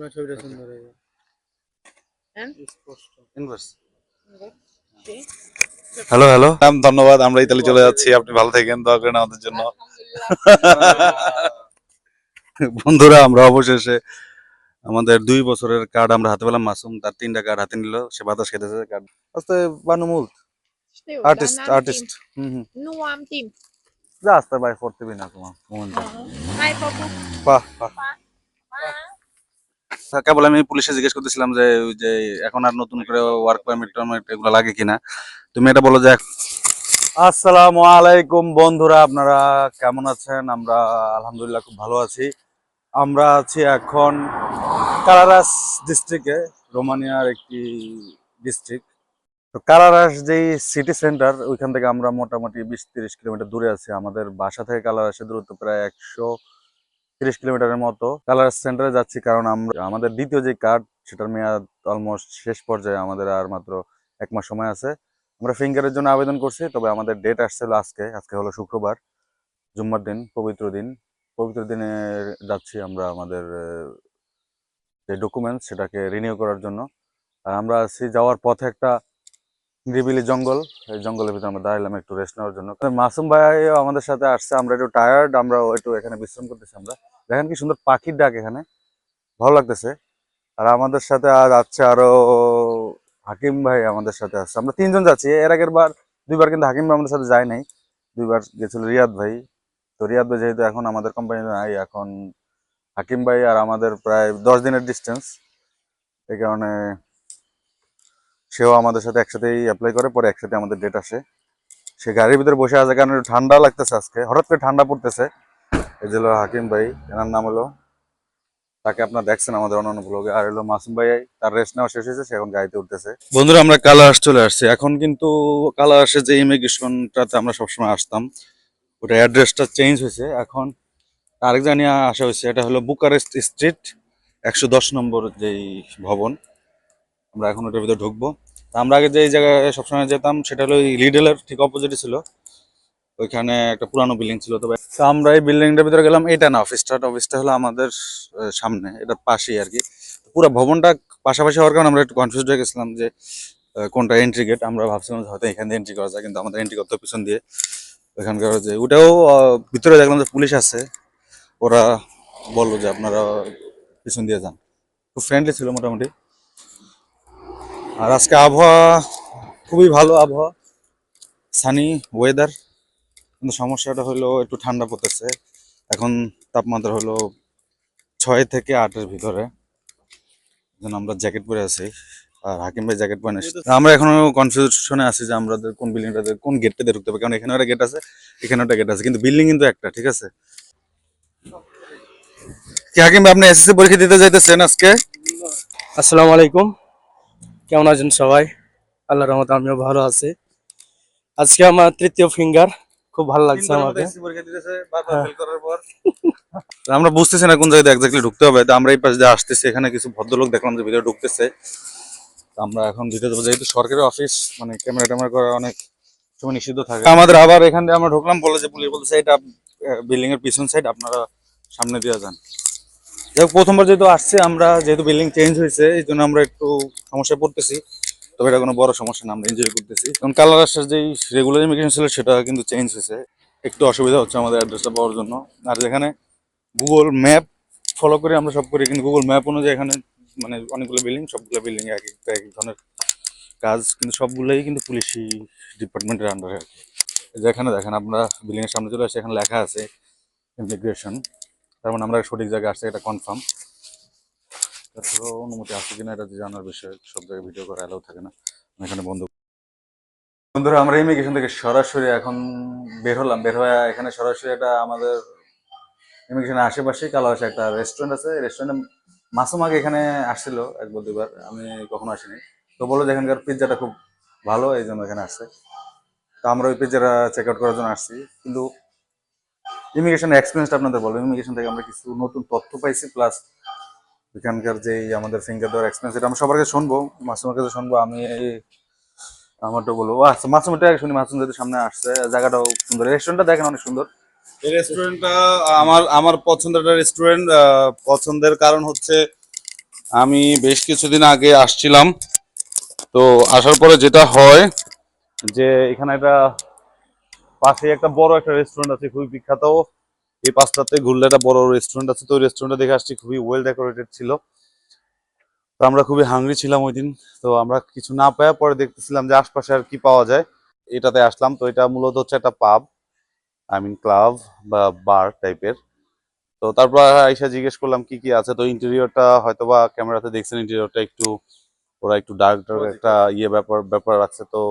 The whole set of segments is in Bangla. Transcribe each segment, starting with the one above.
আপনার ছবিটা সুন্দর See? হ্যালো হ্যালো ম্যাম ধন্যবাদ আমরা ইতালি চলে যাচ্ছি আপনি ভালো থাকেন দোয়া করেন আমাদের জন্য। বন্ধুরা আমরা অবশেষে আমাদের দুই বছরের কার্ড আমরা হাতে পেলাম মাসুম তার তিনটা কার্ড হাতে নিল সে বাতাস খেতেছে কার্ড আস্তে Banu dar n-am hmm hmm. Nu am timp. যা asta vai foarte bine acum momentan Hai, făcut. বাহ বাহ। কেবল আমি পুলিশে জিজ্ঞেস করতেছিলাম যে, ওই যে এখন আর নতুন করে ওয়ার্ক পারমিট টারমিট এগুলো লাগে কিনা। তুমি এটা বলো যে, আসসালামু আলাইকুম বন্ধুরা, আপনারা কেমন আছেন? আমরা আলহামদুলিল্লাহ খুব ভালো আছি। আমরা আছি এখন কারারাস ডিস্ট্রিক্টে রোমানিয়ার একটি ডিস্ট্রিক্ট তো কালারাস যেই সিটি সেন্টার ওইখান থেকে আমরা মোটামুটি বিশ তিরিশ কিলোমিটার দূরে আছি। আমাদের বাসা থেকে কালারাসের দূরত্ব প্রায় একশো তিরিশ কিলোমিটারের মতো। কালার সেন্টারে যাচ্ছি কারণ আমরা আমাদের দ্বিতীয় যে কার্ড সেটার মেয়াদ অলমোস্ট শেষ পর্যায়ে। আমাদের আর মাত্র এক মাস সময় আছে। আমরা ফিঙ্গারের জন্য আবেদন করছি, তবে আমাদের ডেট আসছিল আজকে। আজকে হলো শুক্রবার, জুম্মার দিন, পবিত্র দিন। পবিত্র দিনে যাচ্ছি আমরা আমাদের যে ডকুমেন্টস সেটাকে রিনিউ করার জন্য। আর আমরা আছি যাওয়ার পথে একটা নিরিবিলি জঙ্গল। এই জঙ্গলের ভিতরে আমরা দাঁড়ালাম একটু রেস্ট নেওয়ার জন্য। মাসুম ভাই আমাদের সাথে আসছে। আমরা একটু টায়ার্ড আমরা একটু এখানে বিশ্রাম করতেছি আমরা। দেখেন কি সুন্দর পাখির ডাক এখানে। ভালো লাগতেছে। আর আমাদের সাথে আজ আছে আরও হাকিম ভাই আমাদের সাথে আসছে আমরা তিনজন যাচ্ছি। এর আগের বার, দুইবার কিন্তু হাকিম ভাই আমাদের সাথে যায় নাই। দুইবার গেছিল রিয়াদ ভাই। তো রিয়াদ ভাই যেহেতু এখন আমাদের কোম্পানিতে নাই, এখন হাকিম ভাই আর আমাদের প্রায় দশ দিনের ডিস্টেন্স এই কারণে সেও আমাদের সাথে একসাথেই অ্যাপ্লাই করে, পরে একসাথে আমাদের ডেট আসে। সে গাড়ির ভিতরে বসে আছে, কারণ ঠান্ডা লাগতেছে আজকে। হঠাৎ করে ঠান্ডা পড়তেছে। এই হাকিম ভাই, এনার নাম হলো, তাকে আপনার দেখছেন আমাদের অন্যান্য ব্লগে আর হলো মাসুম ভাই, তার রেস্ট নেওয়া শেষ হয়েছে, সে এখন গাড়িতে উঠতেছে। বন্ধুরা, আমরা কালার্স চলে আসছি। এখন কিন্তু কালার্সে যে ইমিগ্রেশনটাতে আমরা সবসময় আসতাম ওটা অ্যাড্রেসটা চেঞ্জ হয়েছে। এখন আরেক জায়গায় আসা হয়েছে, এটা হলো বুকারেস্ট স্ট্রিট একশো দশ নম্বর যেই ভবন। আমরা এখন ওটার ভিতরে ঢুকবো। আমরা আগে যে জায়গায় সবসময় যেতাম, সেটা হলো লিডেলের ঠিক অপোজিটে ছিল। ওইখানে একটা পুরানো বিল্ডিং ছিল তবে তো আমরা এই বিল্ডিংটার ভিতরে গেলাম, এটা না অফিসটা অফিসটা হলো আমাদের সামনে, এটা পাশেই আর কি। পুরো ভবনটা পাশাপাশি হওয়ার কারণে আমরা একটু কনফিউজ হয়ে গেছিলাম যে কোনটা এন্ট্রি গেট আমরা ভাবছিলাম হয়তো এখান দিয়ে এন্ট্রি করা যায়, কিন্তু আমাদের এন্ট্রি করতে পিছন দিয়ে। ওইখানকার যে ওটাও ভিতরে দেখলাম যে পুলিশ আছে। ওরা বলল যে আপনারা পিছন দিয়ে যান। খুব ফ্রেন্ডলি ছিল মোটামুটি। আর আজকে আবহাওয়া খুবই ভালো, আবহাওয়া। সানি ওয়েদার কিন্তু সমস্যাটা হলো একটু ঠান্ডা পড়তেছে। এখন তাপমাত্রা হলো ছয় থেকে আটের ভিতরে। যেন আমরা জ্যাকেট পরে আছি আর হাকিম ভাই জ্যাকেট পরে। আমরা এখনও কনফিউশনে আছি যে আমরা কোন বিল্ডিংটাতে কোন গেটটা দিয়ে ঢুকতে হবে। কারণ এখানে একটা গেট আছে এখানে একটা গেট আছে। কিন্তু বিল্ডিং কিন্তু একটা ঠিক আছে? কি হাকিম ভাই আপনি এসএসসি পরীক্ষা দিতে যাইতেছেন আজকে? আসসালামু আলাইকুম। কেমন আছেন সবাই? আল্লাহ রহমত আমিও ভালো আছি। আজকে আমার তৃতীয় ফিঙ্গার খুব ভালো লাগছে আমাকে। হ্যাঁ। আমরা বুঝতেছি না কোন জায়গায় এক্স্যাক্টলি ঢুকতে হবে। তো আমরা এই পাশে দিয়ে আসতেছি এখানে কিছু ভদ্রলোক দেখলাম যে ভিতরে ঢুকতেছে। আমরা এখন ভিতরে যাব। যেহেতু সরকারি অফিস মানে ক্যামেরা ট্যামেরা করা অনেক সময় নিষিদ্ধ থাকে। আমাদের আবার এখান দিয়ে আমরা ঢুকলাম বলে যে পুলিশ বলতেছে এটা বিল্ডিং এর পিছন সাইড আপনারা সামনে দিয়ে যান। যাই প্রথমবার যেহেতু আসছে আমরা যেহেতু বিল্ডিং চেঞ্জ হয়েছে এই জন্য আমরা একটু সমস্যায় পড়তেছি। তবে এটা কোনো বড় সমস্যা না, আমরা এনজয় করতেছি। কারণ কালার আসার যেই রেগুলার ইমিগ্রেশন ছিল, সেটা কিন্তু চেঞ্জ হয়েছে। একটু অসুবিধা হচ্ছে আমাদের অ্যাড্রেসটা পাওয়ার জন্য। আর যেখানে গুগল ম্যাপ ফলো করে আমরা সব করি, কিন্তু গুগল ম্যাপ অনুযায়ী এখানে মানে অনেকগুলো বিল্ডিং সবগুলো বিল্ডিং এক একটা এক ধরনের কাজ, কিন্তু সবগুলোই কিন্তু পুলিশি ডিপার্টমেন্টের আন্ডারে আর কি। এই যে এখানে দেখেন আমরা বিল্ডিংয়ের সামনে চলে আসছে এখানে লেখা আছে ইমিগ্রেশন তার মানে আমরা সঠিক জায়গায় আসছে এটা কনফার্ম তারপরেও অনুমতি আছে কিনা এটা জানার বিষয়, সব জায়গায় ভিডিও করা এলাও থাকে না। এখানে বন্ধ বন্ধুরা, আমরা ইমিগ্রেশন থেকে সরাসরি এখন বের হলাম। বের হয়ে এখানে সরাসরি এটা আমাদের ইমিগ্রেশনের আশেপাশেই কালাবাসে একটা রেস্টুরেন্ট আছে। রেস্টুরেন্টে মাসুম আগে এখানে আসছিল একবার দুবার আমি কখনো আসিনি। তো বলল যে এখানকার পিৎজাটা খুব ভালো, এই জন্য এখানে আসছে। তো আমরা ওই পিৎজাটা চেক আউট করার জন্য আসছি। কিন্তু ইমিগ্রেশন এক্সপিরিয়েন্সটা আপনাদের বলব ইমিগ্রেশন থেকে আমরা কিছু নতুন তথ্য পাইছি প্লাস এখানকার যে আমাদের ফিঙ্গার দেওয়ার এক্সপিরিয়েন্স এটা আমরা সবার কাছে শুনব, মাসুমের কাছে শুনব, আমি এই- আমারটা বলব। আচ্ছা মাসুমেরটা আগে শুনি, মাসুম যেহেতু সামনে আসছে, জায়গাটাও সুন্দর। রেস্টুরেন্টটা দেখেন অনেক সুন্দর। এই রেস্টুরেন্টটা আমার আমার পছন্দের একটা রেস্টুরেন্ট পছন্দের কারণ হচ্ছে আমি বেশ কিছুদিন আগে আসছিলাম। তো আসার পরে যেটা হয় যে, এখানে একটা পাশে একটা বড় একটা রেস্টুরেন্ট আছে, খুবই বিখ্যাত। এই পাঁচটাতে ঘুরলে একটা বড় রেস্টুরেন্ট আছে তো ওই রেস্টুরেন্টে দেখে আসছি খুবই ওয়েল ডেকোরেটেড ছিল। তো আমরা খুবই হাংরি ছিলাম ওই দিন তো আমরা কিছু না পাওয়া পরে দেখতেছিলাম যে আশপাশে আর কি পাওয়া যায়। এটাতে আসলাম তো এটা মূলত হচ্ছে একটা পাব আই মিন ক্লাব বা বার টাইপের তো তারপর আইসা জিজ্ঞেস করলাম কি কি আছে? তো ইন্টেরিয়রটা হয়তো বা ক্যামেরাতে দেখছেন ইন্টেরিয়রটা একটু ওরা একটু ডার্ক ডার্ক একটা ইয়ে ব্যাপার ব্যাপার রাখছে তো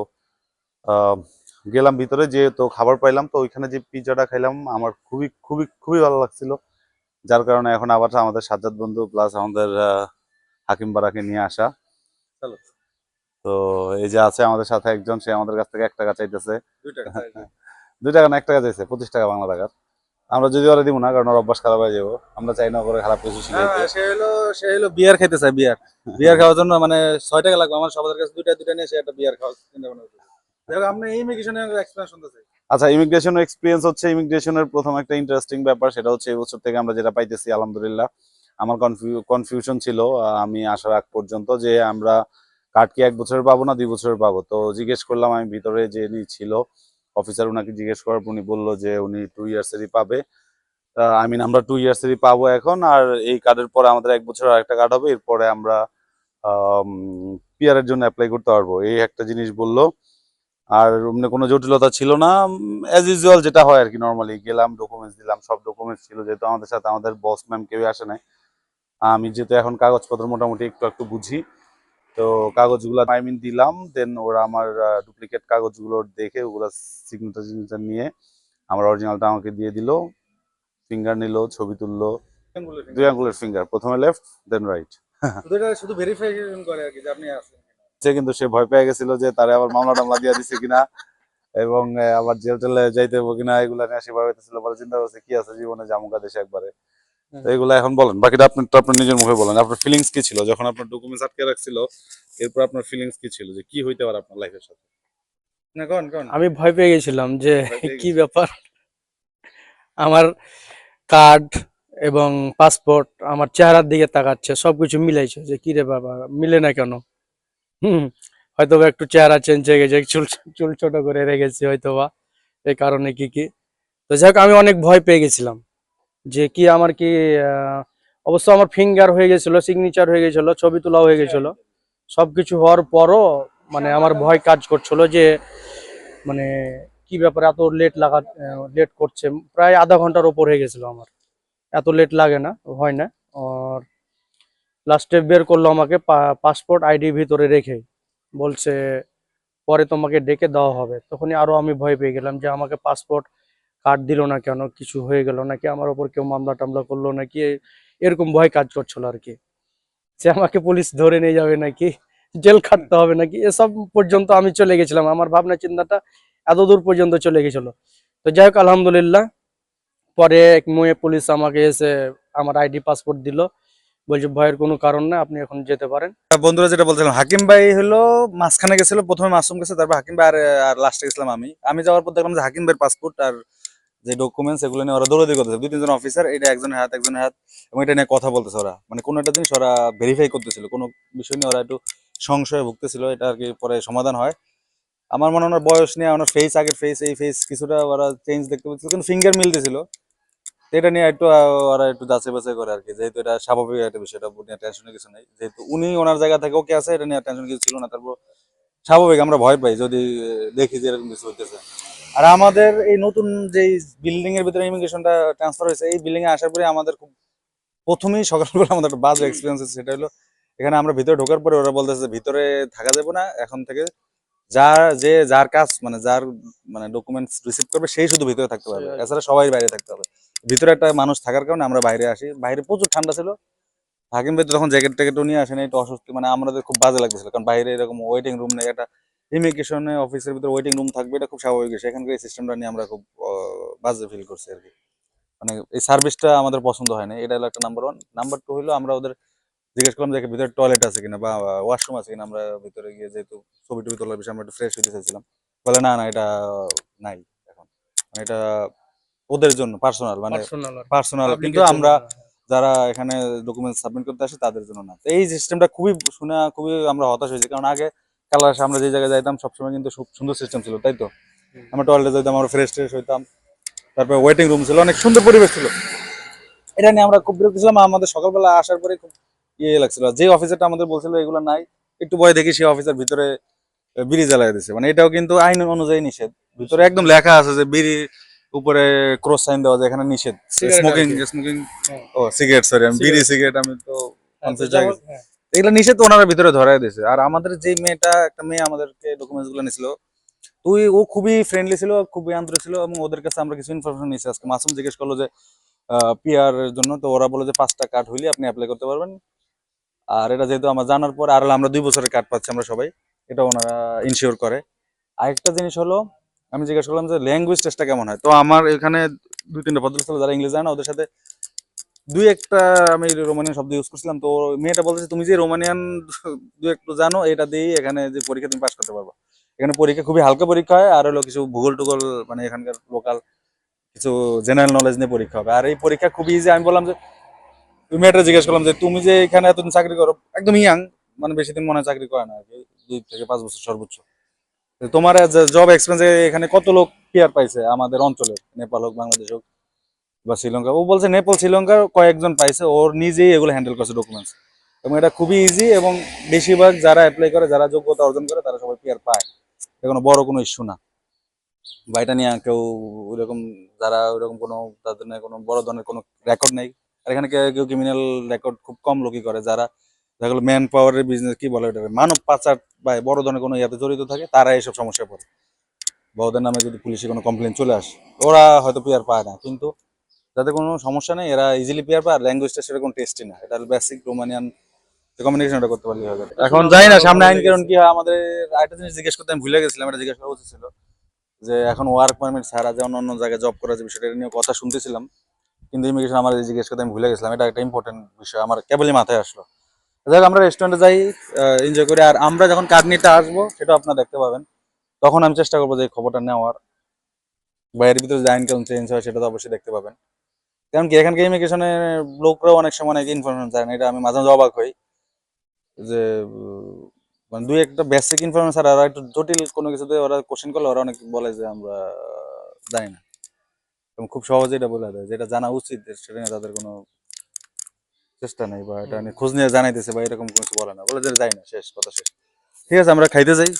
আহ, গেলাম ভিতরে যে তো খাবার পাইলাম তো ওইখানে যে পিৎজাটা খাইলাম আমার খুবই খুবই খুবই ভালো লাগছিল। যার কারণে এখন আবার আমাদের সাজ্জাদ বন্ধু প্লাস আমাদের হাকিম বারাকে নিয়ে আসা। তো এই যে আছে আমাদের সাথে একজন সে আমাদের কাছ থেকে এক টাকা চাইতেছে। দুই টাকা না এক টাকা চাইছে পঁচিশ টাকা বাংলা টাকার। আমরা যদি ওরা দিব না কারণ ওর অভ্যাস খারাপ হয়ে যাব। আমরা চাই না করে খারাপ কিছু শিখাইতে। হ্যাঁ, সে হলো সে হলো বিয়ার খেতে চায় বিয়ার বিয়ার খাওয়ার জন্য মানে ছয় টাকা লাগবে আমার সবার কাছে দুইটা দুইটা নিয়ে সে একটা বিয়ার খাওয়া আপনি ইমিগ্রেশনের আচ্ছা ইমিগ্রেশন এক্সপিরিয়েন্স হচ্ছে ইমিগ্রেশনের প্রথম একটা ইন্টারেস্টিং ব্যাপার, সেটা হচ্ছে এই বছর থেকে আমরা যেটা পাইতেছি, আলহামদুলিল্লাহ। আমার কনফিউশন ছিল আমি আসার আগ পর্যন্ত যে আমরা কার্ড কি এক বছরের পাবো না দুই বছরের পাবো? তো জিজ্ঞেস করলাম, আমি ভিতরে যে ছিল অফিসার উনাকে জিজ্ঞেস করার উনি বলল যে উনি টু ইয়ার্সেরই পাবে। আই মিন আমরা টু ইয়ার্সেরই পাবো এখন, আর এই কার্ডের পরে আমাদের এক বছর আরেকটা কার্ড হবে, এরপরে আমরা পিআর এর জন্য অ্যাপ্লাই করতে পারব। এই একটা জিনিস বলল আর অন্য কোনো জটিলতা ছিল না অ্যাজ ইউজুয়াল যেটা হয় আর কি নর্মালি গেলাম ডকুমেন্টস দিলাম সব ডকুমেন্টস ছিল যেহেতু আমাদের সাথে আমাদের বস ম্যাম কেউ আসে নাই। আমি যেহেতু এখন কাগজপত্র মোটামুটি একটু একটু বুঝি তো কাগজগুলো আই মিন দিলাম দেন ওরা আমার ডুপ্লিকেট কাগজগুলো দেখে ওগুলো সিগনেচার সিগনেচার নিয়ে আমার অরিজিনালটা আমাকে দিয়ে দিল ফিঙ্গার নিল ছবি তুললো দুই আঙ্গুলের ফিঙ্গার প্রথমে লেফট দেন রাইট শুধু ভেরিফিকেশন করে আর কি যে আপনি আছেন। সে কিন্তু সে ভয় পেয়ে গেছিল যে তারা আবার মামলা টামলা দিয়ে দিছে কিনা এবং আবার জেল টেলে যাইতে হব কিনা এগুলা নিয়ে সে ভয় পেতেছিল বলে চিন্তা করছে কি আছে জীবনে জামুকা দেশে একবারে। তো এগুলা এখন বলেন বাকিটা আপনি আপনার নিজের মুখে বলেন আপনার ফিলিংস কি ছিল? যখন আপনার ডকুমেন্টস আটকে রাখছিল এরপর আপনার ফিলিংস কি ছিল? যে কি হইতে পারে আপনার লাইফের সাথে? না কোন কোন? আমি ভয় পেয়ে গেছিলাম যে কি ব্যাপার? আমার কার্ড এবং পাসপোর্ট আমার চেহারার দিকে তাকাচ্ছে সবকিছু মিলাইছে যে কি রে বাবা মিলে না কেন? হুম। হয়তো একটু চেহারা চেঞ্জ হয়ে গেছে, চুল চুল ছোট করে রেখেছি হয়তো বা এই কারণে কি কি। তো যাই আমি অনেক ভয় পেয়ে গেছিলাম যে কি আমার কি অবশ্য আমার ফিঙ্গার হয়ে গেছিল সিগনেচার হয়ে গেছিল, ছবি তোলা হয়ে গেছিল। সবকিছু হওয়ার পরও মানে আমার ভয় কাজ করছিল যে মানে কি ব্যাপার এত লেট লাগা লেট করছে। প্রায় আধা ঘণ্টার ওপর হয়ে গেছিল আমার। এত লেট লাগে না, হয় না। আর লাস্টে বের করল আমাকে পাসপোর্ট আইডি ভিতরে রেখে। বলছে, পরে তোমাকে ডেকে দেওয়া হবে। তখনই আরও আমি ভয় পেয়ে গেলাম যে আমাকে পাসপোর্ট কার্ড দিল না কেন, কিছু হয়ে গেল নাকি, আমার ওপর কেউ মামলা টামলা করল নাকি এরকম ভয় কাজ করছিল আর কি। যে আমাকে পুলিশ ধরে নিয়ে যাবে নাকি, জেল খাটতে হবে নাকি, এসব পর্যন্ত আমি চলে গেছিলাম। আমার ভাবনা চিন্তাটা এত দূর পর্যন্ত চলে গেছিল। তো যাই হোক, আলহামদুলিল্লাহ, পরে এক মেয়ে পুলিশ আমাকে এসে আমার আইডি পাসপোর্ট দিল। বলছে, ভয়ের কোনো কারণ না, আপনি এখন যেতে পারেন। বন্ধুরা যেটা বলছিলাম, হাকিম ভাই হলো মাঝখানে গেছিল, প্রথমে মাসুম গেছে, তারপর হাকিম ভাই আর লাস্টে গেছিলাম আমি। আমি যাওয়ার পর দেখলাম যে হাকিম ভাইয়ের পাসপোর্ট আর যে ডকুমেন্টস এগুলো নিয়ে ওরা দৌড়াদৌড়ি করতেছে। দুই, তিনজন অফিসার এটা একজনের হাত একজনের হাত, এবং এটা নিয়ে কথা বলতেছে ওরা। মানে কোনো একটা জিনিস ওরা ভেরিফাই করতেছিল, কোনো বিষয় নিয়ে ওরা একটু সংশয়ে ভুগতেছিল, এটা আর কি পরে সমাধান হয়। আমার মনে হয় বয়স নিয়ে, ওনার ফেস আগের ফেস এই ফেস কিছুটা ওরা চেঞ্জ দেখতে পাচ্ছিল, কিন্তু ফিঙ্গার মিলতেছিল। এটা নিয়ে একটু ওরা একটু যাচাই বাছাই করে আর কি যেহেতু এটা স্বাভাবিক একটা বিষয়, এটা নিয়ে টেনশনের কিছু নেই। যেহেতু উনি ওনার জায়গা থেকে ওকে আছে, এটা নিয়ে টেনশন কিছু ছিল না। তারপর স্বাভাবিক, আমরা ভয় পাই যদি দেখি যে এরকম কিছু হইতেছে। আর আমাদের এই নতুন যে বিল্ডিং এর ভিতরে ইমিগ্রেশনটা ট্রান্সফার হয়েছে, এই বিল্ডিং এ আসার পরে আমাদের খুব প্রথমেই সকালবেলা আমাদের একটা বাজে এক্সপিরিয়েন্স সেটা হলো, এখানে আমরা ভিতরে ঢোকার পরে ওরা বলতেছে, ভিতরে থাকা যাবে না, এখন থেকে যার যে যার কাজ মানে যার মানে ডকুমেন্টস রিসিভ করবে সেই শুধু ভিতরে থাকতে পারবে। এছাড়া সবাই বাইরে থাকতে হবে। ভিতরে একটা মানুষ থাকার কারণে আমরা বাইরে আসি। বাইরে প্রচুর ঠান্ডা ছিল। হাকিম ভাই তো তখন জ্যাকেট ট্যাকেটও নিয়ে আসেনি একটু অস্বস্তি মানে আমাদের খুব বাজে লাগতেছিল। কারণ বাইরে এরকম ওয়েটিং রুম নেই। একটা ইমিগ্রেশনে অফিসের ভিতরে ওয়েটিং রুম থাকবে এটা খুব স্বাভাবিক। বিষয় এখানকার এই সিস্টেমটা নিয়ে আমরা খুব বাজে ফিল করছি আর কি। মানে এই সার্ভিসটা আমাদের পছন্দ হয় না এটা হলো একটা নাম্বার ওয়ান নাম্বার টু হলো আমরা ওদের জিজ্ঞেস করলাম যে ভিতরে টয়লেট আছে কিনা বা ওয়াশরুম আছে কিনা আমরা ভিতরে গিয়ে যেহেতু ছবি টবি তোলার বিষয়ে আমরা একটু ফ্রেশ হইতে চাইছিলাম। বলে না না এটা নাই এখন। মানে এটা ওদের জন্য পার্সোনাল মানে পার্সোনাল পার্সোনাল কিন্তু আমরা যারা এখানে ডকুমেন্ট সাবমিট করতে আসে তাদের জন্য না। এই সিস্টেমটা খুবই শুনে খুবই আমরা হতাশ হয়েছি। কারণ আগে কালার আমরা যে জায়গায় যাইতাম সবসময় কিন্তু খুব সুন্দর সিস্টেম ছিল তাই তো? আমরা টয়লেটে যাইতাম আমরা ফ্রেশ ট্রেশ হইতাম। তারপরে ওয়েটিং রুম ছিল অনেক সুন্দর পরিবেশ ছিল। এটা নিয়ে আমরা খুব বিরক্ত ছিলাম আমাদের সকালবেলা আসার পরে খুব ইয়ে লাগছিল। যে অফিসারটা আমাদের বলছিল এগুলো নাই একটু ভয় দেখি সেই অফিসার ভিতরে বিড়ি জ্বালাই দিছে। মানে এটাও কিন্তু আইন অনুযায়ী নিষেধ। ভিতরে একদম লেখা আছে যে বিড়ি উপরে ক্রস সাইন দেওয়া যায় এখানে নিষেধ। স্মোকিং স্মোকিং হ্যাঁ। ও সিগারেট সরি আমি বিড়ি সিগারেট আমি তো হ্যাঁ, হয়ে। এগুলো নিষেধ ওনারা ভিতরে ধরাই দিয়েছে আর আমাদের যে মেয়েটা একটা মেয়ে আমাদেরকে ডকুমেন্টসগুলো নিছিল তুই ও খুবই ফ্রেন্ডলি ছিল খুবই আন্তরিক ছিল এবং ওদের কাছে আমরা কিছু ইনফরমেশন নিয়েছি। আজকে মাসুম জিজ্ঞেস করল যে পিআর এর জন্য তো ওরা বলে যে পাঁচটা কার্ড হইলে আপনি অ্যাপ্লাই করতে পারবেন। আর এটা যেহেতু আমার জানার পর আর আমরা দুই বছরের কার্ড পাচ্ছি আমরা সবাই, এটা ওনারা ইনশিওর করে। আরেকটা জিনিস হলো, আমি জিজ্ঞেস করলাম যে ল্যাঙ্গুয়েজ টেস্টটা কেমন হয়? তো আমার এখানে দুই তিনটা ভদ্র ছিল, যারা ইংলিশ জানে ওদের সাথে দুই একটা আমি রোমানিয়ান শব্দ ইউজ করছিলাম, তো মেয়েটা বলতেছে তুমি যে রোমানিয়ান দু একটু জানো, এটা দিয়েই এখানে যে পরীক্ষা তুমি পাস করতে পারব। এখানে পরীক্ষা খুবই হালকা পরীক্ষা হয়, আর হলো কিছু ভূগোল টুগোল মানে এখানকার লোকাল কিছু জেনারেল নলেজ নিয়ে পরীক্ষা হবে। আর এই পরীক্ষা খুবই ইজি আমি বললাম যে তুমি মেয়েটা জিজ্ঞেস করলাম যে তুমি যে এখানে এতদিন চাকরি করো, একদম ইয়াং মানে বেশি দিন মনে চাকরি করে না আর কি, দুই থেকে পাঁচ বছর সর্বোচ্চ। তোমার জব এক্সপিরিয়েন্স এখানে কত লোক পিয়ার পাইছে আমাদের অঞ্চলে? নেপাল হোক, বাংলাদেশ হোক বা শ্রীলঙ্কা, ও বলছে নেপাল শ্রীলঙ্কার কয়েকজন পাইছে, ওর নিজেই এগুলো হ্যান্ডেল করছে ডকুমেন্টস এবং এটা খুবই ইজি এবং বেশিরভাগ যারা অ্যাপ্লাই করে, যারা যোগ্যতা অর্জন করে, তারা সবাই পিয়ার পায়। এটা কোনো বড় কোনো ইস্যু না। বা এটা নিয়ে কেউ ওইরকম, যারা ওইরকম কোনো, তাদের কোনো বড় ধরনের কোনো রেকর্ড নেই। আর এখানে কেউ ক্রিমিনাল রেকর্ড খুব কম লোকই করে যারা যেগুলো ম্যান পাওয়ারের বিজনেস কি বলে ওটা মানব পাচার বা বড় ধরনের কোনো ইয়াতে জড়িত থাকে তারা এইসব সমস্যায় পড়ে। বা ওদের নামে যদি পুলিশে কোনো কমপ্লেন চলে আসে, ওরা হয়তো পিয়ার পায় না, কিন্তু যাদের কোনো সমস্যা নেই, এরা ইজিলি পেয়ার পায়, আর ল্যাঙ্গুয়েজটা সেটা কোনো টেস্টই না। এটা বেসিক রোমানিয়ান কমিউনিকেশন এটা করতে পারলে হবে এখন জানি না, সামনে আইন কারণ কি হয়, আমাদের আরেকটা জিনিস জিজ্ঞেস করতে আমি ভুলে গেছিলাম, এটা জিজ্ঞেস করা উচিত ছিল, যে এখন ওয়ার্ক পারমিট ছাড়া যে অন্য অন্য জায়গায় জব করা যে বিষয়টা নিয়ে কথা শুনতেছিলাম কিন্তু ইমিগ্রেশন আমার জিজ্ঞেস করতে আমি ভুলে গেছিলাম। এটা একটা ইম্পর্টেন্ট বিষয়। আমার কেবলই মাথায় আসলো। যাই আমরা রেস্টুরেন্টে যাই এনজয় করি। আর আমরা যখন কার্ড নিতে আসব সেটা আপনারা দেখতে পাবেন। তখন আমি চেষ্টা করব যে খবরটা নেওয়ার। বাইরের ভিতরে যে আইন কানুন চেঞ্জ হয়, সেটা তো অবশ্যই দেখতে পাবেন। কারণ কি, এখানকার ইমিগ্রেশনের লোকরাও অনেক সময় অনেক ইনফরমেশন চায় না এটা আমি মাঝে মাঝে অবাক হই যে মানে দুই একটা বেসিক ইনফরমেশন ওরা একটু জটিল কোনো কিছুতে ওরা কোশ্চেন করলে ওরা অনেক বলে যে আমরা জানি না। এবং খুব সহজে এটা বলে দেয় যেটা জানা উচিত সেটা নিয়ে তাদের কোনো চেষ্টা নেই বা এটা নিয়ে খোঁজ নিয়ে জানাইতেছে বা এরকম কিছু বলে না। বলে যে যাই না শেষ কথা শেষ। ঠিক আছে আমরা খাইতে যাই।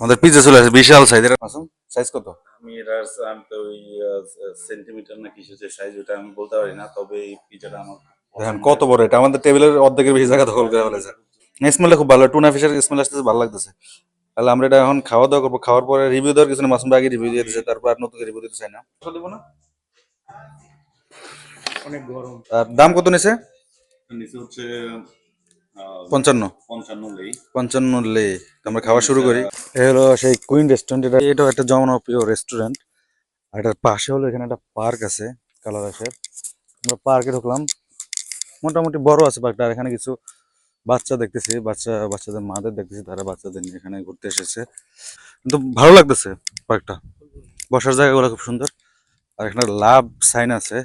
আমাদের পিজা চলে আসে বিশাল সাইজের মাসুম সাইজ কত? আমি এটার আমি তো ওই সেন্টিমিটার না কিছু যে সাইজ ওটা আমি বলতে পারি না তবে এই পিজাটা আমার দেখেন কত বড় এটা। আমাদের টেবিলের অর্ধেকের বেশি জায়গা দখল করে ফেলেছে। স্মেলটা খুব ভালো। টুনা ফিশের স্মেল আসতেছে ভালো লাগতেছে। তাহলে আমরা এটা এখন খাওয়া দাওয়া করব। খাওয়ার পরে রিভিউ দেওয়ার কিছু না মাসুম আগে রিভিউ দিয়ে দিচ্ছে তারপর আর নতুন রিভিউ দিতে চাই না। দেবো না? অনেক গরম। আর দাম কত নিছে? নিচে হচ্ছে পঞ্চান্ন। পঞ্চান্ন লেই। পঞ্চান্ন লে। আমরা খাওয়া শুরু করি। এ হলো সেই কুইন রেস্টুরেন্ট এটা এটাও একটা জনপ্রিয় রেস্টুরেন্ট। আর এটার পাশে হলো এখানে একটা পার্ক আছে কালারাসের আমরা পার্কে ঢুকলাম। মোটামুটি বড় আছে পার্কটা আর এখানে কিছু বাচ্চা দেখতেছি বাচ্চা বাচ্চাদের মাদের দেখতেছি তারা বাচ্চাদের নিয়ে এখানে ঘুরতে এসেছে। কিন্তু ভালো লাগতেছে পার্কটা। বসার জায়গাগুলো খুব সুন্দর। আর এখানে লাভ সাইন আছে।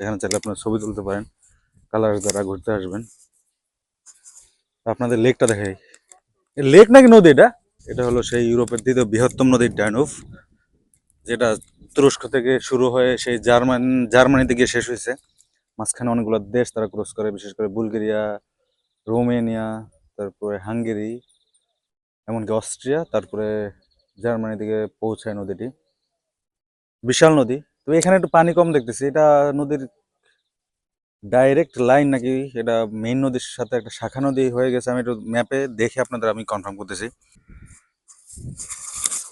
এখানে চাইলে আপনার ছবি তুলতে পারেন কালার দ্বারা ঘুরতে আসবেন। আপনাদের লেকটা দেখাই। লেক নাকি নদী এটা? এটা হলো সেই ইউরোপের দ্বিতীয় বৃহত্তম নদী ড্যানুফ, যেটা তুরস্ক থেকে শুরু হয়ে সেই জার্মান, জার্মানিতে গিয়ে শেষ হয়েছে। মাঝখানে অনেকগুলো দেশ তারা ক্রস করে, বিশেষ করে বুলগেরিয়া, রোমেনিয়া, তারপরে হাঙ্গেরি, এমনকি অস্ট্রিয়া, তারপরে জার্মানি থেকে পৌঁছায় নদীটি। বিশাল নদী। তো এখানে একটু পানি কম দেখতেছি। এটা নদীর ডাইরেক্ট লাইন নাকি? এটা মেইন নদীর সাথে একটা শাখা নদী হয়ে গেছে। আমি একটু ম্যাপে দেখে আপনাদের আমি কনফার্ম করতেছি।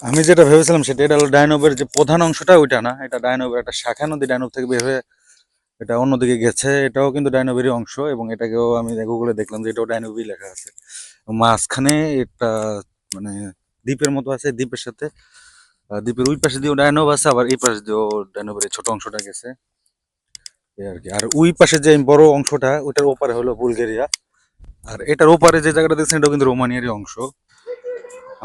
আমি যেটা ভেবেছিলাম সেটা এটা হলো ডায়নবের যে প্রধান অংশটা ওইটা না। এটা ডায়নবের একটা শাখা নদী। ডায়নব থেকে বের হয়ে এটা অন্যদিকে গেছে। এটাও কিন্তু ডায়নবেরই অংশ এবং এটাকেও আমি গুগলে দেখলাম যে এটাও ডায়নবই লেখা আছে। মাঝখানে একটা মানে দ্বীপের মতো আছে। দ্বীপের সাথে দ্বীপের ওই পাশে দিয়েও ডায়নব আছে আবার এই পাশে দিয়েও এই ছোট অংশটা গেছে। এই আর কি। আর ওই পাশে যে বড় অংশটা ওটার ওপারে হলো বুলগেরিয়া। আর এটার ওপারে যে জায়গাটা দেখছেন এটাও কিন্তু রোমানিয়ারই অংশ।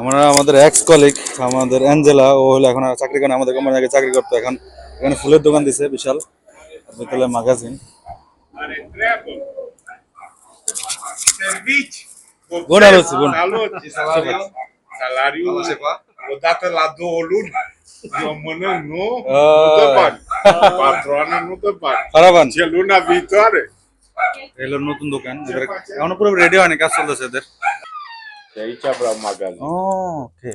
আমরা আমাদের এক্স কলিগ আমাদের অ্যাঞ্জেলা ও হলো এখন আর চাকরি করে আমাদের কোম্পানি আগে চাকরি করতো। এখন এখানে ফুলের দোকান দিছে বিশাল। বিতলে magazine. Salut. Salariul? Salariul O dată la două luni. Eu nu, nu, nu dă bani. Patroana nu dă बा పరవన్ Ce luna viitoare. ట్రైలర్ నూతన దుకాణం అవును ఇప్పుడు రెడీ అని కాస్త వస్తుంది sir De aici vreau magazin. Okay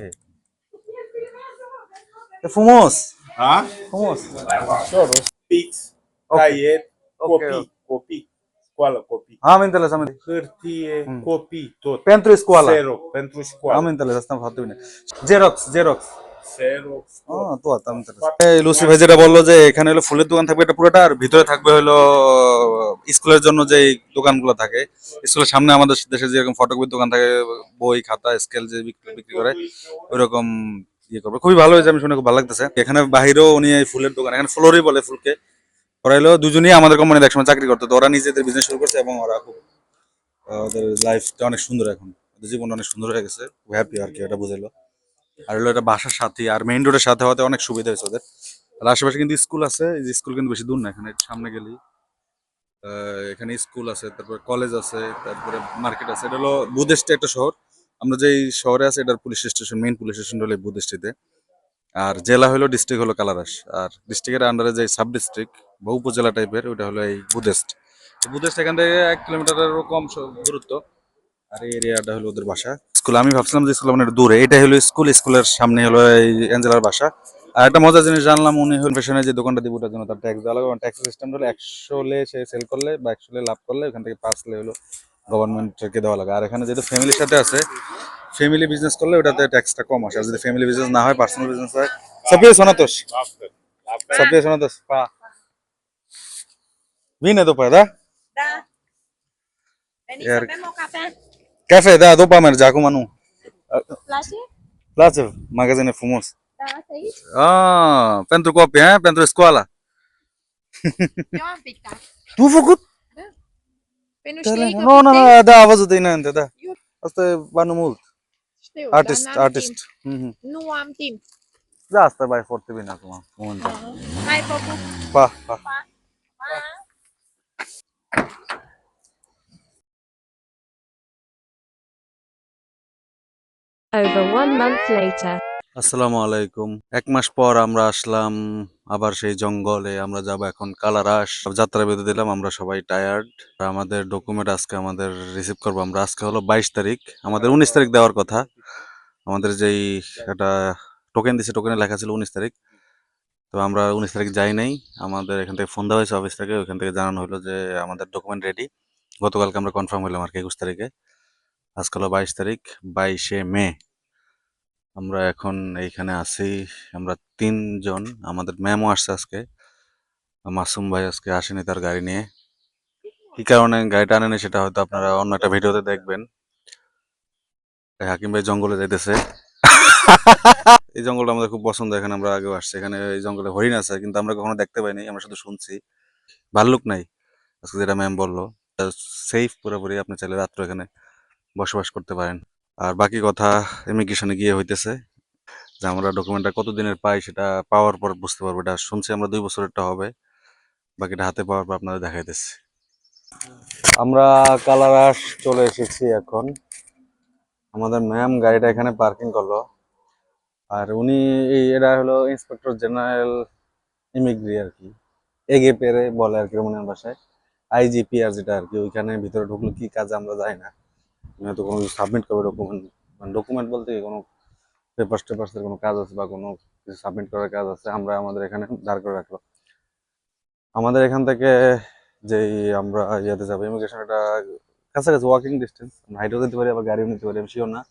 ఫ్యూమోస్ Ha? ఫ్యూమోస్ Pix, taier, Ok. copii, copii. Școală copii. Am înțeles, am înțeles. Hârtie, Mm. copii, tot. Pentru școală. Xerox, pentru școală. Am înțeles, asta foarte bine. Xerox, Xerox. Xerox, তো লুসি ভাই যেটা বলল যে এখানে হলো ফুলের দোকান থাকবে এটা পুরোটা আর ভিতরে থাকবে হলো স্কুলের জন্য যে দোকানগুলো থাকে স্কুলের সামনে আমাদের দেশে যেরকম ফটোকপির দোকান থাকে বই খাতা স্কেল যে বিক্রি বিক্রি করে ওইরকম ইয়ে করবে খুবই ভালো হয়েছে আমি শুনে খুব ভালো লাগতেছে এখানে বাহিরেও উনি এই ফুলের দোকান এখানে ফ্লোরই বলে ফুলকে ওরা হলো দুজনেই আমাদের কোম্পানিতে একসময় চাকরি করতো, তো ওরা নিজেদের বিজনেস শুরু করছে এবং ওরা খুব ওদের লাইফটা অনেক সুন্দর এখন। ওদের জীবনটা অনেক সুন্দর হয়ে গেছে, খুব হ্যাপি আর কি এটা বুঝাইলো। আর হলো এটা বাসার সাথে, আর মেইন রোডের সাথে হতে অনেক সুবিধা হয়েছে ওদের। আর আশেপাশে কিন্তু স্কুল আছে, এই যে স্কুল কিন্তু বেশি দূর না, এখানে সামনে গেলেই। এখানে স্কুল আছে, তারপরে কলেজ আছে, তারপরে মার্কেট আছে, এটা হলো বুদেষ্টে একটা শহর। আমরা যেই শহরে আছে, এটার police station main police station হলো বুদেষ্টিতে আর জেলা হলো ডিস্ট্রিক্ট হলো কালারাস। আর ডিস্ট্রিক্টের আন্ডারে যে সাব ডিস্ট্রিক্ট বা উপজেলা টাইপের ওটা হলো এই বুদেস্ট। বুদেস্ট এখান থেকে এক কিলোমিটারেরও কম দূরত্ব। আর এই এরিয়াটা হলো ওদের বাসা। স্কুল আমি ভাবছিলাম যে স্কুল মানে দূরে। এটা হলো স্কুল স্কুলের সামনে হলো এই অ্যাঞ্জেলার বাসা। আর একটা মজার জিনিস জানলাম উনি হল ফ্যাশনে যে দোকানটা দিব ওটার জন্য তার ট্যাক্স দেওয়া লাগবে। ট্যাক্স সিস্টেম হলো একশো লে সে সেল করলে বা একশো লে লাভ করলে ওখান থেকে পাঁচ লে হলো গভর্নমেন্টকে দেওয়া লাগে। আর এখানে যেহেতু ফ্যামিলির সাথে আছে ফ্যামিলি বিজনেস করলে ওটাতে ট্যাক্সটা কম আসে। আর যদি ফ্যামিলি বিজনেস না হয় পার্সোনাল বিজনেস হয় সবই সোনাতোষ. সবই সোনাতোষ? পা Vine după, da? Da. Veniți Iar- să bem o cafea. Cafe, da, după merge, acum nu. Place? Place, magazin e frumos. Da, asta aici. Ah, pentru copii, eh? pentru școală. Eu am pictat. Tu ai făcut? Păi nu știi că Nu, nu, pictezi? nu, da, am văzut înainte, da. Eu- Asta e banul mult. Știu, Artist, dar n-am artist. timp. Mhm. Nu am timp. Da, asta vai foarte bine acum, momentan. Hai, păpuc. Pa, pa. Over one month later. আসসালামু আলাইকুম। এক মাস পর আমরা আসলাম আবার সেই জঙ্গলে, আমরা যাব এখন কালারাস যাত্রা বেঁধে দিলাম, আমরা সবাই টায়ার্ড আমাদের ডকুমেন্ট আজকে আমাদের রিসিভ করব আমরা। আজকে হলো বাইশ তারিখ, আমাদের উনিশ তারিখ দেওয়ার কথা। আমাদের যেই একটা টোকেন দিছে টোকেনে লেখা ছিল উনিশ তারিখ। তো আমরা উনিশ তারিখ যাই নাই। আমাদের এখান থেকে ফোন দেওয়া হয়েছে অফিস থেকে। ওইখান থেকে জানানো হলো যে আমাদের ডকুমেন্ট রেডি গতকালকে আমরা কনফার্ম হলাম আর কি একুশ তারিখে। আজকে হলো বাইশ তারিখ, বাইশে মে। আমরা এখন এইখানে আছি। আমরা তিনজন আমাদের ম্যামও আসছে আজকে। মাসুম ভাই আজকে আসেনি তার গাড়ি নিয়ে। কি কারণে গাড়িটা আনেনি সেটা হয়তো আপনারা অন্য একটা ভিডিওতে দেখবেন। হাকিম ভাই জঙ্গলে যাইতেছে। এই জঙ্গলটা আমাদের খুব পছন্দ, এখানে আমরা আগেও আসছি। এখানে এই জঙ্গলে হরিণ আছে, কিন্তু আমরা কখনো দেখতে পাইনি, আমরা শুধু শুনছি। ভাল্লুক নাই, আজকে যেটা ম্যাম বলল। সেফ পুরোপুরি আপনি চাইলে রাত্র এখানে বসবাস করতে পারেন। আর বাকি কথা ইমিগ্রেশনে গিয়ে হইতেছে। যে আমরা ডকুমেন্টটা কতদিনের পাই সেটা পাওয়ার পর বুঝতে পারব। এটা শুনছি আমরা দুই বছরেরটা হবে। বাকিটা হাতে পাওয়ার পর আপনাদের দেখাইতেছি। আমরা কালারাস চলে এসেছি এখন। আমাদের ম্যাম গাড়িটা এখানে পার্কিং করল। আর উনি এই, এরা হলো ইন্সপেক্টর জেনারেল ইমিগ্রি আর কি। এগে পেরে বলে আর কি রোমানিয়ান ভাষায়। আইজিপি আর যেটা আর কি, ওইখানে ভিতরে ঢুকলো কি কাজ আমরা যাই না। হয়তো কোনো সাবমিট করবে ডকুমেন্ট মানে ডকুমেন্ট বলতে কোনো পেপার টেপার্সের কোনো কাজ আছে বা কোনো কিছু সাবমিট করার কাজ আছে, আমরা আমাদের এখানে দাঁড় করে রাখল আমাদের এখান থেকে যেই আমরা ইয়েতে যাব ইমিগ্রেশন এটা কাছাকাছি ওয়াকিং ডিস্টেন্স হাইটেও যেতে পারি, আবার গাড়িও নিতে পারি, আমি না।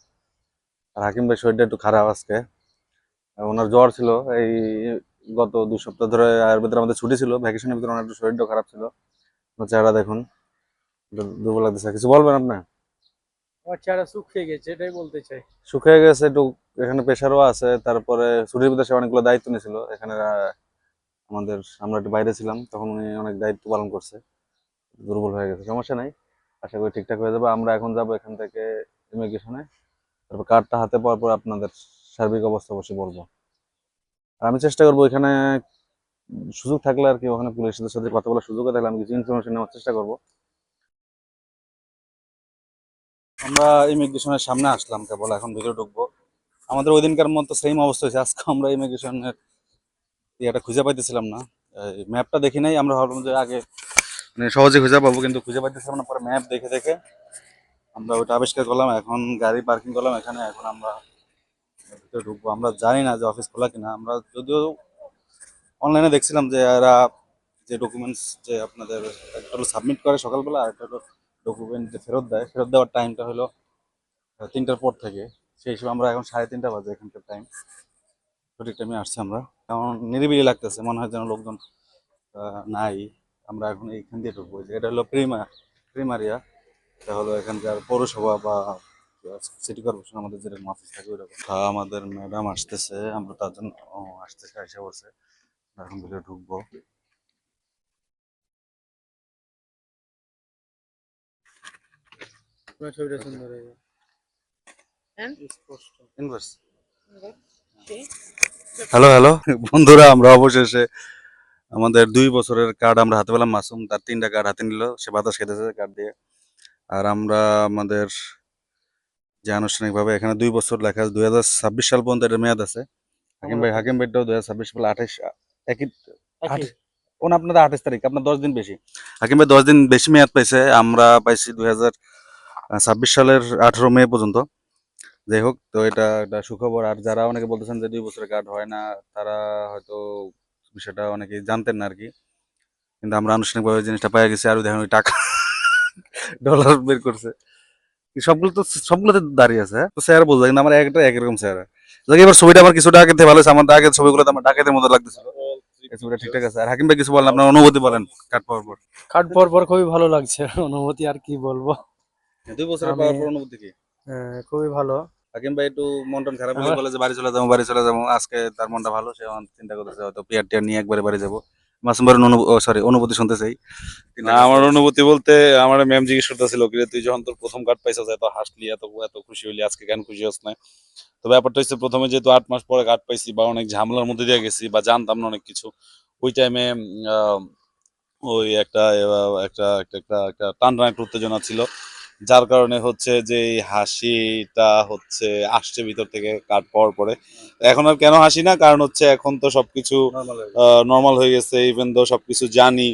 আর হাকিম ভাই শরীরটা একটু খারাপ আজকে। ওনার জ্বর ছিল এই গত দু সপ্তাহ ধরে আয়ুর্বেদের আমাদের ছুটি ছিল ভ্যাকেশনের ভিতরে ওনার একটু শরীরটাও খারাপ ছিল। ওনার চেহারা দেখুন দুর্বল লাগতেছে। কিছু বলবেন আপনি? আমার চেহারা শুকিয়ে গেছে এটাই বলতে চাই। শুকিয়ে গেছে একটু এখানে প্রেশারও আছে তারপরে ছুটির ভিতরে সে অনেকগুলো দায়িত্ব নিয়েছিল। এখানে আমাদের আমরা একটু বাইরে ছিলাম তখন উনি অনেক দায়িত্ব পালন করছে। দুর্বল হয়ে গেছে সমস্যা নাই। আশা করি ঠিকঠাক হয়ে যাবে। আমরা এখন যাব এখান থেকে ইমিগ্রেশনে তারপর কার্ডটা হাতে পাওয়ার পর আপনাদের সার্বিক অবস্থা অবশ্যই বলব। আর আমি চেষ্টা করব এখানে সুযোগ থাকলে আর কি ওখানে পুলিশের সাথে কথা বলার সুযোগ থাকলে আমি কিছু ইনফরমেশন নেওয়ার চেষ্টা করব। আমরা ইমিগ্রেশনের সামনে আসলাম কেবল, এখন ভিতরে ঢুকবো। আমাদের ওই দিনকার মতো সেম অবস্থা হয়েছে, আজকে আমরা ইমিগ্রেশনের ইয়েটা খুঁজে পাইতেছিলাম না। ম্যাপটা দেখি নাই, আমরা ভাবলাম যে আগে মানে সহজে খুঁজে পাবো, কিন্তু খুঁজে পাইতেছিলাম না, পরে ম্যাপ দেখে দেখে আমরা ওটা আবিষ্কার করলাম, এখন গাড়ি পার্কিং করলাম, এখানে এখন আমরা ভিতরে ঢুকবো। আমরা জানি না যে অফিস খোলা কিনা। আমরা যদিও অনলাইনে দেখছিলাম যে এরা যে ডকুমেন্টস যে আপনাদের একটা হলো সাবমিট করে সকালবেলা আর একটা হলো ডকুমেন্ট যে ফেরত দেয়। ফেরত দেওয়ার টাইমটা হলো তিনটার পর থেকে। সেই হিসেবে আমরা এখন সাড়ে তিনটা বাজে এখানকার টাইম সঠিক টাইমে আসছি আমরা। এখন নিরিবিলি লাগতেছে। মনে হয় যেন লোকজন নাই। আমরা এখন এইখান দিয়ে ঢুকবো। যে এটা হলো প্রিমা, প্রিমারিয়া। এটা হলো এখানকার পৌরসভা বা সিটি কর্পোরেশন আমাদের যেরকম অফিস থাকে ওইরকম। আমাদের ম্যাডাম আসতেছে আমরা তার জন্য আসতেছে এখন ভিতরে ঢুকবো। ছবিটা সুন্দর হয়েছে হ্যাঁ? স্পষ্ট। Inverse Okay. হ্যালো হ্যালো বন্ধুরা আমরা অবশেষে আমাদের দুই বছরের কার্ড আমরা হাতে পেলাম। মাসুম তার তিনটা কার্ড হাতে নিল। সে বাতাস খেতেছে কার্ড দিয়ে। আর আমরা আমাদের যে আনুষ্ঠানিকভাবে এখানে দুই বছর লেখা আছে দুই হাজার ছাব্বিশ সাল পর্যন্ত এটার মেয়াদ আছে। হাকিম ভাই হাকিম ভাইটাও দুই হাজার ছাব্বিশ সাল আঠাইশ একই। কোন আপনাদের আঠাশ তারিখ আপনার দশ দিন বেশি। হাকিম ভাই দশ দিন বেশি মেয়াদ পাইছে আমরা পাইছি দুই হাজার ছাব্বিশ সালের আঠেরো মে পর্যন্ত। যাই হোক তো এটা একটা সুখবর। আর যারা অনেকে বলতেছেন যে দুই বছরের কার্ড হয় না তারা হয়তো বিষয়টা অনেকে জানতেন না আর কি কিন্তু আমরা আনুষ্ঠানিকভাবে জিনিসটা পেয়ে গেছি আর দেখেন ওই টাকা ডলার বের করছে। সবগুলো তো সবগুলোতে দাঁড়িয়ে আছে? তো স্যার বলছে কিন্তু আমার একটা একরকম স্যার। যাকে এবার ছবিটা আমার কিছুটা আগে থেকে ভালো হয়েছে। আমার আগের ছবিগুলোতে আমার ডাকাতের মতো লাগতেছিল। ছবিটা ঠিকঠাক আছে। আর হাকিম ভাই কিছু বলেন? আপনার অনুভূতি বলেন কাট পাওয়ার পর। কাট পর পর খুবই ভালো লাগছে। অনুভূতি আর কি বলব? দুই বছরের আমি- পাওয়ার পর অনুভূতি কি? হ্যাঁ, খুবই ভালো। হাকিম ভাই একটু মন টন খারাপ হয়ে। বলে যে বাড়ি চলে যাব বাড়ি চলে যাব। আজকে তার মনটা ভালো সে চিন্তা করতেছে হয়তো পিয়ার টিয়ার নিয়ে একবারে বাড়ি যাব। মাসুম ভাইয়ের সরি অনুভূতি শুনতে চাই। না, আমার অনুভূতি বলতে আমার ম্যাম জিজ্ঞেস করতেছিল, কিরে, তুই যখন তোর প্রথম কার্ড পাইছিস, এত হাসলি, এত এত খুশি হইলি, আজকে কেন খুশি হস না? তো ব্যাপারটা হচ্ছে প্রথমে যেহেতু আট মাস পরে কার্ড পাইছি বা অনেক ঝামেলার মধ্যে দিয়ে গেছি বা জানতাম না অনেক কিছু, ওই টাইমে ওই একটা একটা একটা একটা টান টান একটা উত্তেজনা ছিল। যার কারণে হচ্ছে যে এই হাসিটা হচ্ছে আসছে ভিতর থেকে কার্ড পাওয়ার পরে। এখন আর কেন হাসি না? কারণ হচ্ছে এখন তো সবকিছু নর্মাল হয়ে গেছে। ইভেন তো সবকিছু জানি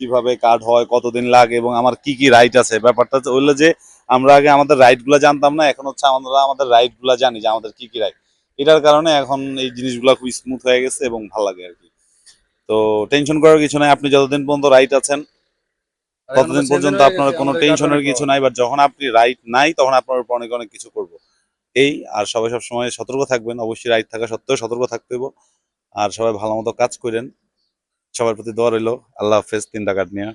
কীভাবে কার্ড হয় কতদিন লাগে এবং আমার কি কি রাইট আছে। ব্যাপারটা হইল যে আমরা আগে আমাদের রাইটগুলা জানতাম না এখন হচ্ছে আমরা আমাদের রাইটগুলা জানি যে আমাদের কি কি রাইট এটার কারণে এখন এই জিনিসগুলো খুব স্মুথ হয়ে গেছে এবং ভালো লাগে আর কি। তো টেনশন করার কিছু নাই আপনি যতদিন পর্যন্ত রাইট আছেন ততদিন পর্যন্ত আপনার কোনো টেনশনের কিছু নাই বাট যখন আপনি রাইট নাই তখন আপনার উপর অনেক অনেক কিছু করব। এই আর সবাই সব সময় সতর্ক থাকবেন অবশ্যই রাইট থাকা সত্ত্বেও সতর্ক থাকতে হবে আর সবাই ভালো মতো কাজ করেন। সবার প্রতি দোয়া রইল। আল্লাহ হাফেজ তিন টাকার নিয়ে।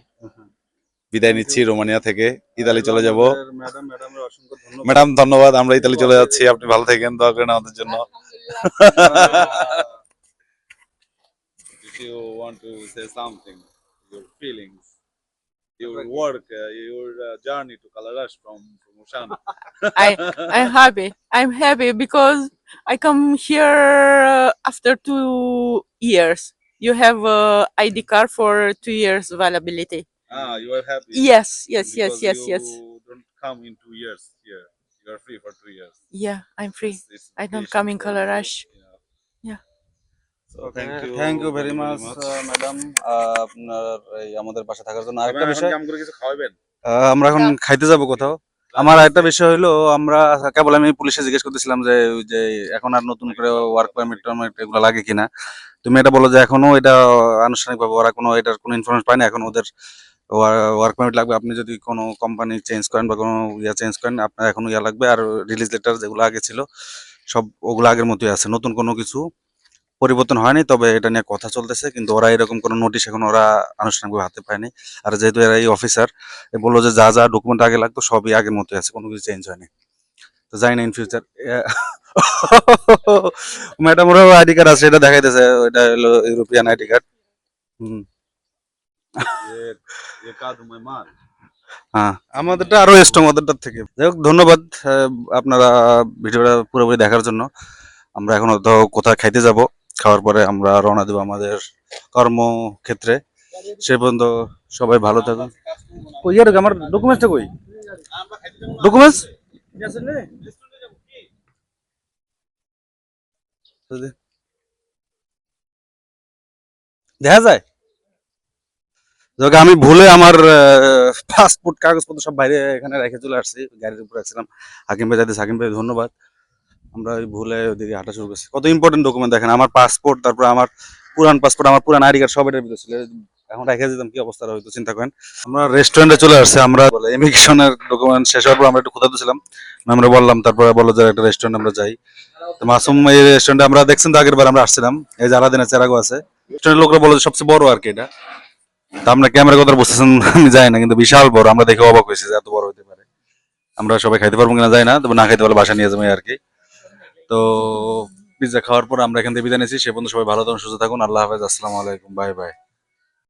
বিদায় নিচ্ছি রোমানিয়া থেকে। ইতালি চলে যাব। ম্যাডাম ধন্যবাদ। ম্যাডাম ধন্যবাদ। আমরা ইতালি চলে যাচ্ছি। আপনি ভালো থাকেন দোয়া করেন আমাদের জন্য। You want to say something, your feelings, your work, uh, your uh, journey to Kalarash from, from Ushan. I I'm happy. I'm happy because I come here uh, after two years. You have a ID card for two years validity. ah, you are happy. Yes, yes, yes, because yes, you yes. don't come in two years here. You are free for two years. Yeah, I'm free. It's- it's I don't come in. Kalarash. Yeah. Yeah. Thank you very much much. Madam আপনার এই আমাদের বাসা থাকার জন্য আরেকটা বিষয় আমরা এখন খাইতে যাব কোথাও। আমার একটা বিষয় হলো আমরা কেবল আমি পুলিশে জিজ্ঞেস করতেছিলাম যে ওই যে এখন আর নতুন করে ওয়ার্ক পারমিট টারমিট এগুলো লাগে কিনা। তুমি এটা বলো যে এখনও এটা আনুষ্ঠানিকভাবে ওরা কোনো এটার কোনো ইনফরমেশন পায়নি? এখন ওদের ওয়ার্ক পারমিট লাগবে। আপনি যদি কোনো কোম্পানি চেঞ্জ করেন বা কোনো ইয়া চেঞ্জ করেন আপনার এখনও ইয়া লাগবে। আর রিলিজ লেটার যেগুলো আগে ছিল সব ওগুলো আগের মতোই আছে। নতুন কোনো কিছু পরিবর্তন হয়নি তবে এটা নিয়ে কথা চলতেছে কিন্তু ওরা এরকম কোনো নোটিশ এখন ওরা আনুষ্ঠানিকভাবে হাতে পায়নি। আর যেহেতু এরা এই অফিসার বলল যে যা যা ডকুমেন্ট আগে লাগতো সবই আগের মতোই আছে কোনো কিছু চেঞ্জ হয়নি। তো জানি না ইন ফিউচার ম্যাডাম ওরা আইডি কার্ড আছে এটা দেখাইতেছে ওইটা হলো ইউরোপিয়ান আইডি কার্ড হুম। হ্যাঁ আমাদেরটা আরও স্ট্রং ওদেরটার থেকে। যাই হোক ধন্যবাদ আপনারা ভিডিওটা পুরোপুরি দেখার জন্য। আমরা এখন কোথায় খাইতে যাব? খাওয়ার পরে আমরা রওনা দেবো আমাদের কর্মক্ষেত্রে। সে পর্যন্ত সবাই ভালো থাকুন। আমার ডকুমেন্টসটা কই? ডকুমেন্টস দেখা যায়? যাক, আমি ভুলে আমার পাসপোর্ট কাগজপত্র সব বাইরে এখানে রেখে চলে আসছি। গাড়ির উপরে আসছিলাম হাকিম ভাই যাতে হাকিম ভাই ধন্যবাদ। আমরা ওই ভুলে ওইদিকে হাঁটা শুরু করছি। কত ইম্পর্টেন্ট ডকুমেন্ট দেখেন, আমার পাসপোর্ট তারপর আমার পুরান পাসপোর্ট আমার পুরান আইডি কার্ড সব এটার ভিতরে ছিল। এখন রেখে দিতাম, কি অবস্থা হয়তো চিন্তা করেন। আমরা রেস্টুরেন্টে চলে আসছি, আমরা বলে ইমিগ্রেশনের ডকুমেন্ট শেষ হওয়ার পর আমরা একটু ক্ষুধার্ত ছিলাম। আমরা বললাম, তারপরে বলল যে একটা রেস্টুরেন্ট আমরা যাই। তো মাসুম এই রেস্টুরেন্টে আমরা দেখছেন তো আগের বার আমরা আসছিলাম, এই যে আলাদিনের চেরাগো আছে। রেস্টুরেন্টের লোকরা বলে সবচেয়ে বড় আর কি এটা। তা আমরা ক্যামেরা কথা বুঝতেছেন, আমি যাই না, কিন্তু বিশাল বড়, আমরা দেখে অবাক হয়েছি যে এত বড় হতে পারে। আমরা সবাই খাইতে পারব কিনা, যাই না, তবে না খাইতে পারলে বাসা নিয়ে যাব আর কি। তো পিজ্জা খাওয়ার পর আমরা এখান থেকে বিদায় নিয়েছি সে পর্যন্ত সবাই ভালো থাকুন, সুস্থ থাকুন। আল্লাহ হাফেজ। আসসালামু আলাইকুম। Bye bye.